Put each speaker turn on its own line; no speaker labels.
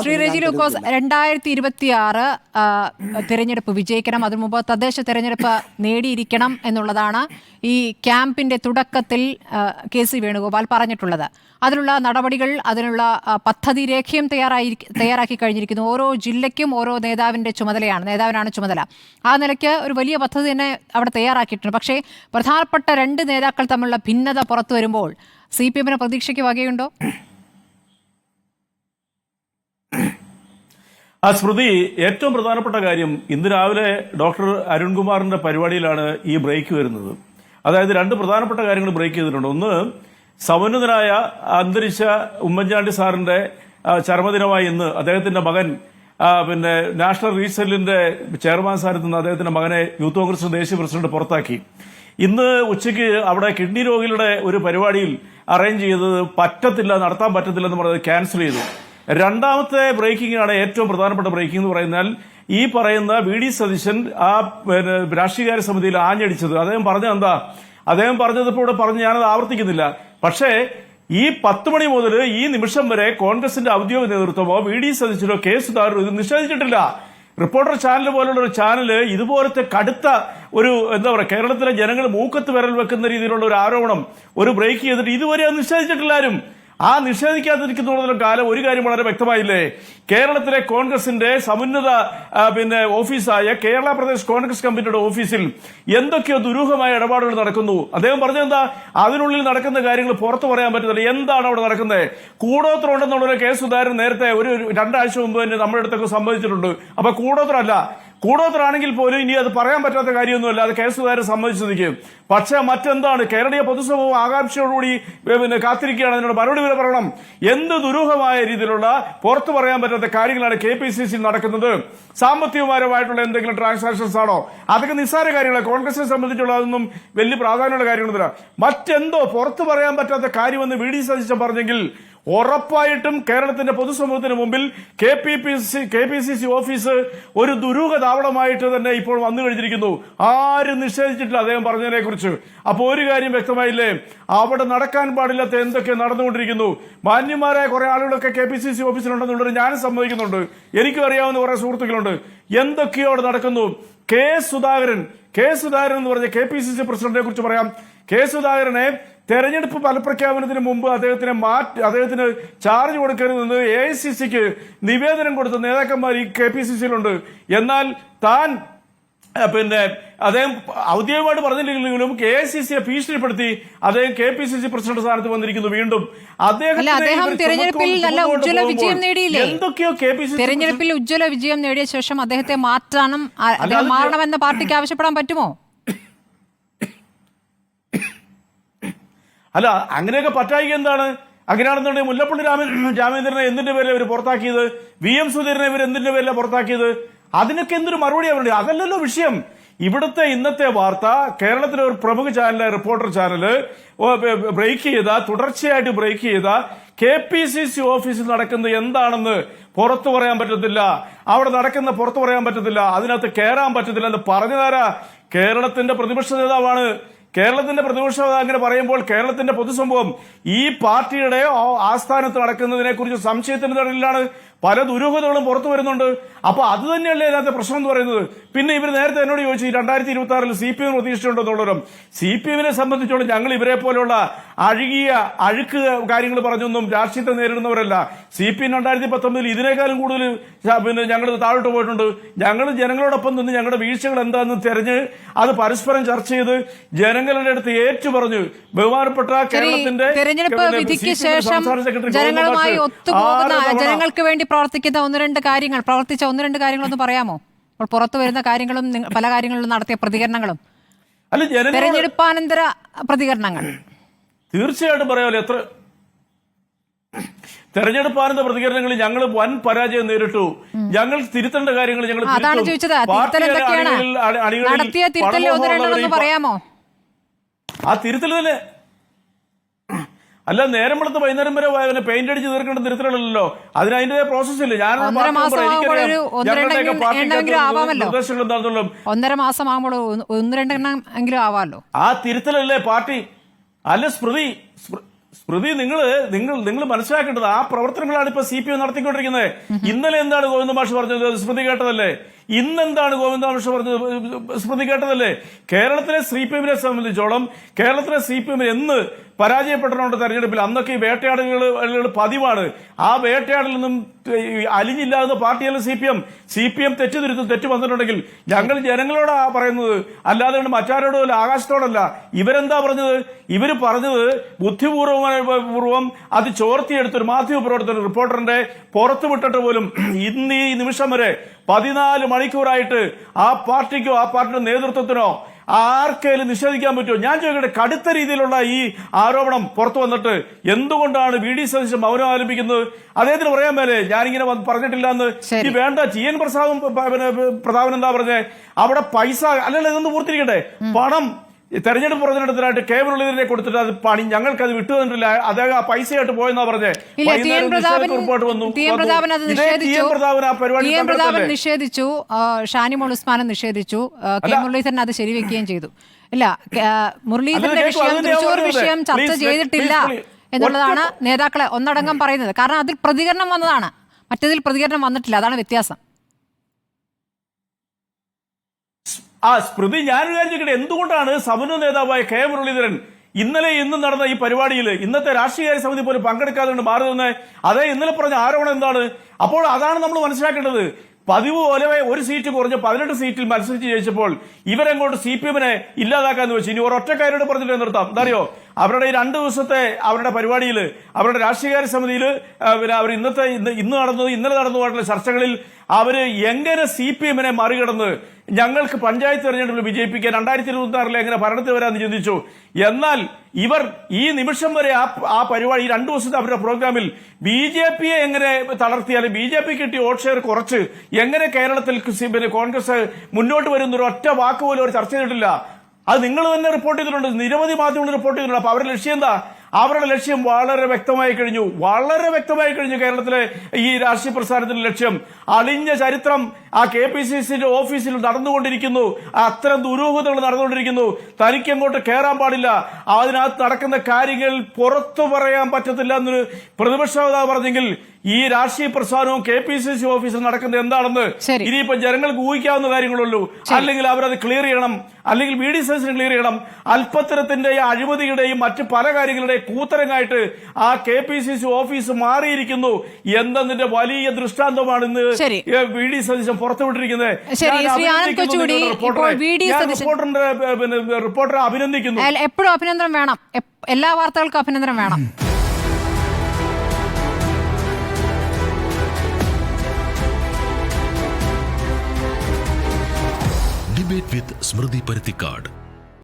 ശ്രീ റെജി ലൂക്കോസ് രണ്ടായിരത്തി ഇരുപത്തി ആറ് തിരഞ്ഞെടുപ്പ് വിജയിക്കണം. അതിനു മുമ്പ് തദ്ദേശ തിരഞ്ഞെടുപ്പ് നേടിയിരിക്കണം എന്നുള്ളതാണ് ഈ ക്യാമ്പിന്റെ തുടക്കത്തിൽ കെ സി വേണുഗോപാൽ പറഞ്ഞിട്ടുള്ളത്. അതിനുള്ള നടപടികൾ അതിനുള്ള പദ്ധതി രേഖയും തയ്യാറായി തയ്യാറാക്കി കഴിഞ്ഞിരിക്കുന്നു. ഓരോ ജില്ലയ്ക്കും ഓരോ നേതാവിന്റെ ചുമതലയാണ് നേതാവിനാണ് ചുമതല. ആ നിലയ്ക്ക് ഒരു വലിയ പദ്ധതി തന്നെ അവിടെ തയ്യാറാക്കിയിട്ടുണ്ട്. പക്ഷേ പ്രധാനപ്പെട്ട രണ്ട് നേതാക്കൾ തമ്മിലുള്ള ഭിന്നത പുറത്തു വരുമ്പോൾ സി പി എമ്മിന് പ്രതീക്ഷയ്ക്ക് വകയുണ്ടോ?
ആ സ്മൃതി ഏറ്റവും പ്രധാനപ്പെട്ട കാര്യം ഇന്ന് രാവിലെ ഡോക്ടർ അരുൺകുമാറിന്റെ പരിപാടിയിലാണ് ഈ ബ്രേക്ക് വരുന്നത്. അതായത് രണ്ട് പ്രധാനപ്പെട്ട കാര്യങ്ങൾ ബ്രേക്ക് ചെയ്തിട്ടുണ്ട്. ഒന്ന് സമന്നതനായ അന്തരിച്ച ഉമ്മൻചാണ്ടി സാറിന്റെ ചരമദിനമായി ഇന്ന് അദ്ദേഹത്തിന്റെ മകൻ പിന്നെ നാഷണൽ റീസെല്ലിന്റെ ചെയർമാൻ സ്ഥാനത്ത് നിന്ന് അദ്ദേഹത്തിന്റെ മകനെ യൂത്ത് കോൺഗ്രസ് ദേശീയ പ്രസിഡന്റ് പുറത്താക്കി. ഇന്ന് ഉച്ചയ്ക്ക് അവിടെ കിഡ്നി രോഗികളുടെ ഒരു പരിപാടിയിൽ അറേഞ്ച് ചെയ്തത് പറ്റത്തില്ല നടത്താൻ പറ്റത്തില്ല എന്ന് പറഞ്ഞത് ക്യാൻസൽ ചെയ്തു. രണ്ടാമത്തെ ബ്രേക്കിംഗാണ് ഏറ്റവും പ്രധാനപ്പെട്ട ബ്രേക്കിംഗ് എന്ന് പറയുന്നാൽ ഈ പറയുന്ന വി ഡി സതീശൻ ആ രാഷ്ട്രീയകാര്യ സമിതിയിൽ ആഞ്ഞടിച്ചത്. അദ്ദേഹം പറഞ്ഞത് എന്താ? അദ്ദേഹം പറഞ്ഞത് ഇവിടെ പറഞ്ഞ് ഞാനത് ആവർത്തിക്കുന്നില്ല. പക്ഷേ ഈ പത്ത് മണി മുതൽ ഈ നിമിഷം വരെ കോൺഗ്രസിന്റെ ഔദ്യോഗിക നേതൃത്വമോ വി ഡി സതീശനോ കെ സുധാകരനോ ഇത് നിഷേധിച്ചിട്ടില്ല. റിപ്പോർട്ടർ ചാനൽ പോലുള്ള ഒരു ചാനൽ ഇതുപോലത്തെ കടുത്ത ഒരു എന്താ പറയുക കേരളത്തിലെ ജനങ്ങൾ മൂക്കത്ത് വിരൽ വെക്കുന്ന രീതിയിലുള്ള ഒരു ആരോപണം ഒരു ബ്രേക്ക് ചെയ്തിട്ട് ഇതുവരെ അത് നിഷേധിച്ചിട്ടില്ല ആരും ആ നിഷേധിക്കാതിരിക്കുന്നുള്ളതിലും കാലം ഒരു കാര്യം വളരെ വ്യക്തമായില്ലേ? കേരളത്തിലെ കോൺഗ്രസിന്റെ സമുന്നത പിന്നെ ഓഫീസായ കേരള പ്രദേശ് കോൺഗ്രസ് കമ്മിറ്റിയുടെ ഓഫീസിൽ എന്തൊക്കെയോ ദുരൂഹമായ ഇടപാടുകൾ നടക്കുന്നു. അദ്ദേഹം പറഞ്ഞെന്താ അതിനുള്ളിൽ നടക്കുന്ന കാര്യങ്ങൾ പുറത്തു പറയാൻ പറ്റുന്നില്ല എന്താണ് അവിടെ നടക്കുന്നത് കൂടോത്രം ഉണ്ടെന്നുള്ള കേസ് ഉദാഹരണം നേരത്തെ ഒരു ഒരു രണ്ടാഴ്ച മുമ്പ് തന്നെ നമ്മുടെ അടുത്തൊക്കെ സംബന്ധിച്ചിട്ടുണ്ട് അപ്പൊ കൂടോത്രമല്ല കൂടോത്രാണെങ്കിൽ പോലും ഇനി അത് പറയാൻ പറ്റാത്ത കാര്യമൊന്നുമല്ല. അത് കേസുകാരെ സമ്മതിച്ചു നിൽക്കും പക്ഷേ മറ്റെന്താണ്? കേരളീയ പൊതുസമൂഹം ആകാംക്ഷയോടുകൂടി പിന്നെ കാത്തിരിക്കുകയാണ്. അതിനോട് മറുപടി വരെ പറയണം. എന്ത് ദുരൂഹമായ രീതിയിലുള്ള പുറത്തു പറയാൻ പറ്റാത്ത കാര്യങ്ങളാണ് കെ പി സി സി നടക്കുന്നത്. സാമ്പത്തികപരമായിട്ടുള്ള എന്തെങ്കിലും ട്രാൻസാക്ഷൻസ് ആണോ? അതൊക്കെ നിസ്സാര കാര്യങ്ങളാണ്. കോൺഗ്രസിനെ സംബന്ധിച്ചുള്ള അതൊന്നും വലിയ പ്രാധാന്യമുള്ള കാര്യങ്ങളൊന്നുമില്ല. മറ്റെന്തോ പുറത്തു പറയാൻ പറ്റാത്ത കാര്യമെന്ന് വി ഡി സതീശൻ പറഞ്ഞെങ്കിൽ ഉറപ്പായിട്ടും കേരളത്തിന്റെ പൊതുസമൂഹത്തിന് മുമ്പിൽ K P P C K P C C office ഒരു ദുരൂഹ താവളമായിട്ട് തന്നെ ഇപ്പോൾ വന്നു കഴിഞ്ഞിരിക്കുന്നു. ആരും നിഷേധിച്ചിട്ടില്ല അദ്ദേഹം പറഞ്ഞതിനെ കുറിച്ച് അപ്പോൾ ഒരു കാര്യം വ്യക്തമായില്ലേ? അവിടെ നടക്കാൻ പാടില്ലാത്ത എന്തൊക്കെ നടന്നുകൊണ്ടിരിക്കുന്നു? മാന്യന്മാരായ കുറെ ആളുകളൊക്കെ കെ പി സി സി ഓഫീസിലുണ്ടെന്നുള്ളത് ഞാനും സമ്മതിക്കുന്നുണ്ട്. എനിക്കും അറിയാവുന്ന കുറെ സുഹൃത്തുക്കളുണ്ട്. എന്തൊക്കെയോ അവിടെ നടക്കുന്നു. കെ സുധാകരൻ കെ സുധാകരൻ എന്ന് പറഞ്ഞ കെ പി സി സി പ്രസിഡന്റിനെ കുറിച്ച് പറയാം. കെ സുധാകരനെ തെരഞ്ഞെടുപ്പ് ഫലപ്രഖ്യാപനത്തിന് മുമ്പ് അദ്ദേഹത്തിന് മാറ്റി അദ്ദേഹത്തിന് ചാർജ് കൊടുക്കരുതെന്ന് എ ഐ സി സിക്ക് നിവേദനം കൊടുത്ത നേതാക്കന്മാർ ഈ കെ പി സി സിയിലുണ്ട് എന്നാൽ താൻ പിന്നെ അദ്ദേഹം ഔദ്യോഗികമായിട്ട് പറഞ്ഞില്ലെങ്കിലും കെ ഐ സി സിയെ ഭീഷണിപ്പെടുത്തി അദ്ദേഹം K P C C president സ്ഥാനത്ത് വന്നിരിക്കുന്നു വീണ്ടും.
അദ്ദേഹം
എന്തൊക്കെയോ കെ പി സി
തെരഞ്ഞെടുപ്പിൽ ഉജ്ജ്വല വിജയം നേടിയ ശേഷം അദ്ദേഹത്തെ
മാറ്റണം
മാറണമെന്ന് പാർട്ടിക്ക് ആവശ്യപ്പെടാൻ പറ്റുമോ?
അല്ല അങ്ങനെയൊക്കെ പറ്റായിക എന്താണ്? അങ്ങനെയാണെന്നുണ്ടെങ്കിൽ മുല്ലപ്പള്ളി രാമ രാമേന്ദ്രനെ എന്തിന്റെ പേരിൽ ഇവർ പുറത്താക്കിയത്? വി എം സുധീരനെ ഇവർ എന്തിന്റെ പേരിലാണ് പുറത്താക്കിയത്? അതിനൊക്കെ എന്തൊരു മറുപടി അവരുടെ അതല്ലല്ലോ വിഷയം. ഇവിടുത്തെ ഇന്നത്തെ വാർത്ത കേരളത്തിലെ ഒരു പ്രമുഖ ചാനൽ റിപ്പോർട്ടർ ചാനൽ ബ്രേക്ക് ചെയ്ത തുടർച്ചയായിട്ട് ബ്രേക്ക് ചെയ്ത കെ പി സി സി ഓഫീസിൽ നടക്കുന്നത് എന്താണെന്ന് പുറത്തു പറയാൻ പറ്റത്തില്ല. അവിടെ നടക്കുന്ന പുറത്തു പറയാൻ പറ്റത്തില്ല. അതിനകത്ത് കയറാൻ പറ്റത്തില്ല എന്ന് പറഞ്ഞതാരാ? കേരളത്തിന്റെ പ്രതിപക്ഷ നേതാവാണ്. കേരളത്തിന്റെ പ്രതിപക്ഷ അങ്ങനെ പറയുമ്പോൾ കേരളത്തിന്റെ പൊതുസംഭവം ഈ പാർട്ടിയുടെ ആസ്ഥാനത്ത് നടക്കുന്നതിനെ കുറിച്ച് സംശയത്തിന്റെ തടലിലാണ് പല ദുരൂഹതകളും പുറത്തു വരുന്നുണ്ട്. അപ്പൊ അത് തന്നെയല്ലേ ഇതിനകത്തെ പ്രശ്നം എന്ന് പറയുന്നത്? പിന്നെ ഇവർ നേരത്തെ എന്നോട് ചോദിച്ചു രണ്ടായിരത്തി ഇരുപത്തി ആറിൽ സി പി എം പ്രതീക്ഷിച്ചിട്ടുണ്ടെന്നുള്ളവരും സി പി എമ്മിനെ സംബന്ധിച്ചോളം ഞങ്ങൾ ഇവരെ പോലുള്ള അഴുകിയ അഴുക്ക് കാര്യങ്ങൾ പറഞ്ഞൊന്നും രാഷ്ട്രീയത്തെ നേരിടുന്നവരല്ല. സി പി എം രണ്ടായിരത്തി പത്തൊമ്പതിൽ ഇതിനേക്കാളും കൂടുതൽ പിന്നെ ഞങ്ങൾ താഴോട്ട് പോയിട്ടുണ്ട്. ഞങ്ങൾ ജനങ്ങളോടൊപ്പം നിന്ന് ഞങ്ങളുടെ വീഴ്ചകൾ എന്താണെന്ന് തെരഞ്ഞ് അത് പരസ്പരം ചർച്ച ചെയ്ത് ജനങ്ങളുടെ അടുത്ത് ഏറ്റു പറഞ്ഞു ബഹുമാനപ്പെട്ട കേരളത്തിന്റെ
ജനങ്ങളുമായി ഒത്തുപോകുന്ന ജനങ്ങൾക്ക് വേണ്ടി പ്രവർത്തിക്കുന്ന ഒന്ന് രണ്ട് കാര്യങ്ങൾ പ്രവർത്തിച്ച ഒന്ന് രണ്ട് കാര്യങ്ങളൊന്ന് പറയാമോ? അപ്പോൾ പുറത്തു വരുന്ന കാര്യങ്ങളും പല കാര്യങ്ങളിലും നടത്തിയ പ്രതികരണങ്ങളും.
അല്ല
തെരഞ്ഞെടുപ്പാനന്തര പ്രതികരണങ്ങൾ.
തീർച്ചയായിട്ടും പറയാമല്ലോ എത്ര തെരഞ്ഞെടുപ്പാനന്ത പ്രതികരണങ്ങളിൽ ഞങ്ങൾ വൻ പരാജയം നേരിട്ടു. ഞങ്ങൾ തിരുത്തേണ്ട കാര്യങ്ങൾ ഞങ്ങൾ
അതാണ്. ചോദിച്ചത്. പറയാമോ?
ആ തിരുത്തൽ തന്നെ അല്ല നേരം വെളുത്ത് വൈകുന്നേരം വരെ അവനെ പെയിന്റ് അടിച്ച് തീർക്കേണ്ട തിരുത്തലല്ലോ അതിന് അതിന്റെ പ്രോസസ് ഇല്ല? ഞാൻ. നിർദ്ദേശങ്ങൾ എന്താണെന്നുള്ള
ഒന്നര മാസം ആകുമ്പോൾ ഒന്ന് രണ്ടെണ്ണം എങ്കിലും ആവാമല്ലോ.
ആ തിരുത്തലല്ലേ പാർട്ടി? അല്ല സ്മൃതി സ്മൃ- സ്മൃതി നിങ്ങൾ നിങ്ങൾ നിങ്ങൾ മനസ്സിലാക്കേണ്ടത് ആ പ്രവർത്തനങ്ങളാണ് ഇപ്പൊ സി പി എം നടത്തിക്കൊണ്ടിരിക്കുന്നത്. ഇന്നലെ എന്താണ് ഗോവിന്ദ മാഷ് പറഞ്ഞത്? സ്മൃതി കേട്ടതല്ലേ? ഇന്നെന്താണ് ഗോവിന്ദ മാഷ് പറഞ്ഞത്? സ്മൃതി കേട്ടതല്ലേ? കേരളത്തിലെ സി പി എമ്മിനെ സംബന്ധിച്ചോളം കേരളത്തിലെ സി പി എമ്മിന് എന്ന് പരാജയപ്പെട്ടിട്ടുണ്ട് തെരഞ്ഞെടുപ്പിൽ അന്നൊക്കെ ഈ വേട്ടയാടലുകൾ പതിവാണ്. ആ വേട്ടയാടലിൽ നിന്നും അലിഞ്ഞില്ലാതെ പാർട്ടിയല്ല C P M. C P M തെറ്റ് തിരുത്തും തെറ്റ് വന്നിട്ടുണ്ടെങ്കിൽ ഞങ്ങൾ ജനങ്ങളോടാ പറയുന്നത്? അല്ലാതെ മറ്റാരോടോ അല്ല ആകാശത്തോടല്ല. ഇവരെന്താ പറഞ്ഞത്? ഇവർ പറഞ്ഞത് ബുദ്ധിപൂർവമായ പൂർവം അത് ചോർത്തിയെടുത്തൊരു മാധ്യമ പ്രവർത്തകർ റിപ്പോർട്ടറിന്റെ പുറത്തു വിട്ടിട്ട് പോലും ഇന്ന് ഈ നിമിഷം വരെ പതിനാല് മണിക്കൂറായിട്ട് ആ പാർട്ടിക്കോ ആ പാർട്ടിയുടെ നേതൃത്വത്തിനോ ആർക്കേലും നിഷേധിക്കാൻ പറ്റുമോ? ഞാൻ ചോദിക്കട്ടെ കടുത്ത രീതിയിലുള്ള ഈ ആരോപണം പുറത്തു വന്നിട്ട് എന്തുകൊണ്ടാണ് വി ഡി സതീശൻ മൗനം ആലപിക്കുന്നത്? അദ്ദേഹത്തിന് പറയാൻ മേലെ ഞാനിങ്ങനെ പറഞ്ഞിട്ടില്ല എന്ന്. ഈ വേണ്ട ടി എൻ പ്രസാദും പ്രതാപൻ എന്താ പറഞ്ഞേ? അവിടെ പൈസ അല്ലല്ല ഇതൊന്ന് പൂർത്തിരിക്കട്ടെ പണം തെരഞ്ഞെടുപ്പ് പ്രചരണത്തിനായിട്ട് കെ മുരളീധരനെ കൊടുത്തിട്ട് അത് പണി ഞങ്ങൾക്ക് അത് വിട്ടു തന്നിട്ടില്ല. അദ്ദേഹം ആ പൈസയായിട്ട് പോയെന്നാ പറഞ്ഞേ. റിപ്പോർട്ട് വന്നു.
പ്രതാപൻ നിഷേധിച്ചു. ഷാനിമോൾ ഉസ്മാനെ നിഷേധിച്ചു. കെ. മുരളീധരൻ അത് ശരിവെക്കുകയും ചെയ്തു. ഇല്ല മുരളീധരന്റെ വിഷയം. വിഷയം ചർച്ച ചെയ്തിട്ടില്ല. എന്നുള്ളതാണ് നേതാക്കളെ ഒന്നടങ്കം പറയുന്നത്. കാരണം അതിൽ പ്രതികരണം വന്നതാണ്. മറ്റേതിൽ പ്രതികരണം വന്നിട്ടില്ല. അതാണ് വ്യത്യാസം.
ആ സ്മൃതി ഞാൻ ചോദിക്കട്ടെ? എന്തുകൊണ്ടാണ് സമന്വയ നേതാവായ കെ മുരളീധരൻ ഇന്നലെ ഇന്നും നടന്ന ഈ പരിപാടിയിൽ ഇന്നത്തെ രാഷ്ട്രീയകാര്യ സമിതി പോലും പങ്കെടുക്കാതെ മാറി നിന്ന്? അതേ ഇന്നലെ പറഞ്ഞ ആരോപണം എന്താണ്? അപ്പോൾ അതാണ് നമ്മൾ മനസ്സിലാക്കേണ്ടത്. പതിവ് പോലെ ഒരു സീറ്റ് കുറഞ്ഞ് പതിനെട്ട് സീറ്റിൽ മത്സരിച്ച് ജയിച്ചപ്പോൾ ഇവരെങ്ങോട്ട് സി പി എമ്മിനെ ഇല്ലാതാക്കാന്ന് വെച്ച്. ഇനി ഒരൊറ്റക്കാരോട് പറഞ്ഞിട്ട് നിർത്താം. എന്താറിയോ? അവരുടെ ഈ രണ്ട് ദിവസത്തെ അവരുടെ പരിപാടിയിൽ അവരുടെ രാഷ്ട്രീയകാര്യ സമിതിയിൽ അവർ ഇന്നത്തെ ഇന്ന് ഇന്ന് നടന്നത് ഇന്നലെ നടന്നതുമായിട്ടുള്ള ചർച്ചകളിൽ അവർ എങ്ങനെ സി പി എമ്മിനെ മറികടന്ന് ഞങ്ങൾക്ക് പഞ്ചായത്ത് തെരഞ്ഞെടുപ്പിൽ വിജയിപ്പിക്കാൻ രണ്ടായിരത്തി ഇരുപത്തി ആറിൽ എങ്ങനെ ഭരണത്തിൽ വരാമെന്ന് ചിന്തിച്ചു. എന്നാൽ ഇവർ ഈ നിമിഷം വരെ ആ ആ പരിപാടി രണ്ടു ദിവസത്തെ അവരുടെ പ്രോഗ്രാമിൽ ബി ജെ പിയെ എങ്ങനെ തളർത്തിയാൽ ബി ജെ പി കിട്ടിയ വോട്ട് ഷെയർ കുറച്ച് എങ്ങനെ കേരളത്തിൽ പിന്നെ കോൺഗ്രസ് മുന്നോട്ട് വരുന്ന ഒരു ഒറ്റ വാക്ക് പോലും അവർ ചർച്ച ചെയ്തിട്ടില്ല. അത് നിങ്ങൾ തന്നെ റിപ്പോർട്ട് ചെയ്തിട്ടുണ്ട്. നിരവധി മാധ്യമങ്ങൾ റിപ്പോർട്ട് ചെയ്തിട്ടുണ്ട്. അപ്പൊ അവരുടെ ലക്ഷ്യം എന്താ? അവരുടെ ലക്ഷ്യം വളരെ വ്യക്തമായി കഴിഞ്ഞു. വളരെ വ്യക്തമായി കഴിഞ്ഞു കേരളത്തിലെ ഈ രാഷ്ട്രീയ പ്രസ്ഥാനത്തിന്റെ ലക്ഷ്യം. അളിഞ്ഞ ചരിത്രം ആ കെ പി സി സിന്റെ ഓഫീസിൽ നടന്നുകൊണ്ടിരിക്കുന്നു. അത്തരം ദുരൂഹതകൾ നടന്നുകൊണ്ടിരിക്കുന്നു. തനിക്ക് അങ്ങോട്ട് കയറാൻ പാടില്ല. അതിനകത്ത് നടക്കുന്ന കാര്യങ്ങൾ പുറത്തു പറയാൻ പറ്റത്തില്ല എന്നൊരു പ്രതിപക്ഷ നേതാവ് പറഞ്ഞെങ്കിൽ ഈ രാഷ്ട്രീയ പ്രസ്ഥാനവും കെ പി സി സി ഓഫീസിൽ നടക്കുന്നത് എന്താണെന്ന്. ഇനിയിപ്പോ ജനങ്ങൾക്ക് ഊഹിക്കാവുന്ന കാര്യങ്ങളുള്ളൂ. അല്ലെങ്കിൽ അവരത് ക്ലിയർ ചെയ്യണം. അല്ലെങ്കിൽ ബി ഡി സൈസിന് ക്ലിയർ ചെയ്യണം. അല്പത്തരത്തിന്റെയും അഴിമതിയുടെയും മറ്റ് പല കാര്യങ്ങളുടെയും കൂത്തരങ്ങായിട്ട് ആ K P C C office മാറിയിരിക്കുന്നു എന്നതിന്റെ വലിയ ദൃഷ്ടാന്തമാണ് ഇന്ന്. വി ഡി സതീശൻ പുറത്തുവിട്ടിരിക്കുന്നത്. റിപ്പോർട്ടറിന്റെ പിന്നെ റിപ്പോർട്ടറെ അഭിനന്ദിക്കുന്നു.
എപ്പോഴും അഭിനന്ദനം വേണം. എല്ലാ വാർത്തകൾക്കും അഭിനന്ദനം വേണം.
ഡിബേറ്റ് വിത്ത് സ്മൃതി പരുത്തിക്കാട്